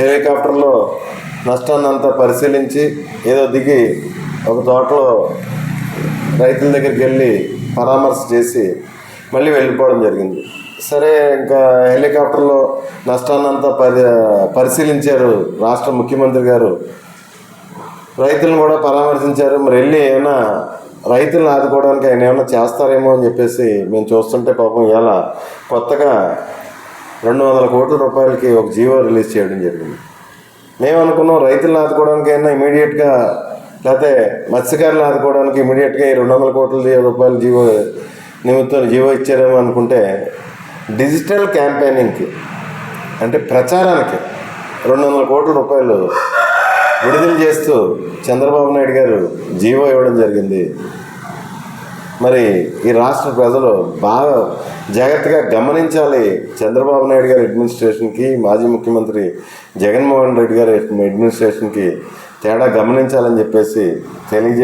హెలికాప్టర్లో నష్టాన్ని అంతా పరిశీలించి ఏదో దిగి ఒక తోటలో రైతుల దగ్గరికి వెళ్ళి పరామర్శ చేసి మళ్ళీ వెళ్ళిపోవడం జరిగింది. సరే ఇంకా హెలికాప్టర్లో నష్టాన్ని అంతా పరి పరిశీలించారు రాష్ట్ర ముఖ్యమంత్రి గారు. రైతులను కూడా పరామర్శించారు. మరి వెళ్ళి ఏమైనా రైతులను ఆదుకోవడానికి ఆయన ఏమైనా చేస్తారేమో అని చెప్పేసి మేము చూస్తుంటే పాపం ఇలా కొత్తగా రెండు వందల కోట్ల రూపాయలకి ఒక జీవో రిలీజ్ చేయడం జరిగింది. మేము అనుకున్నాం రైతులను ఆదుకోవడానికైనా ఇమీడియట్గా లేకపోతే మత్స్యకారులను ఆదుకోవడానికి ఇమీడియట్గా ఈ రెండు వందల కోట్ల రూపాయల జీవో నిమిత్తం జీవో ఇచ్చారేమో అనుకుంటే డిజిటల్ క్యాంపెయినింగ్కి అంటే ప్రచారానికి రెండు వందల కోట్ల రూపాయలు విడుదల చేస్తూ చంద్రబాబు నాయుడు గారు జీవో ఇవ్వడం జరిగింది. మరి ఈ రాష్ట్ర ప్రజలు బాగా జాగ్రత్తగా గమనించాలి. చంద్రబాబు నాయుడు గారి అడ్మినిస్ట్రేషన్కి మాజీ ముఖ్యమంత్రి జగన్మోహన్ రెడ్డి గారి అడ్మినిస్ట్రేషన్కి తేడా గమనించాలని చెప్పేసి తెలియజే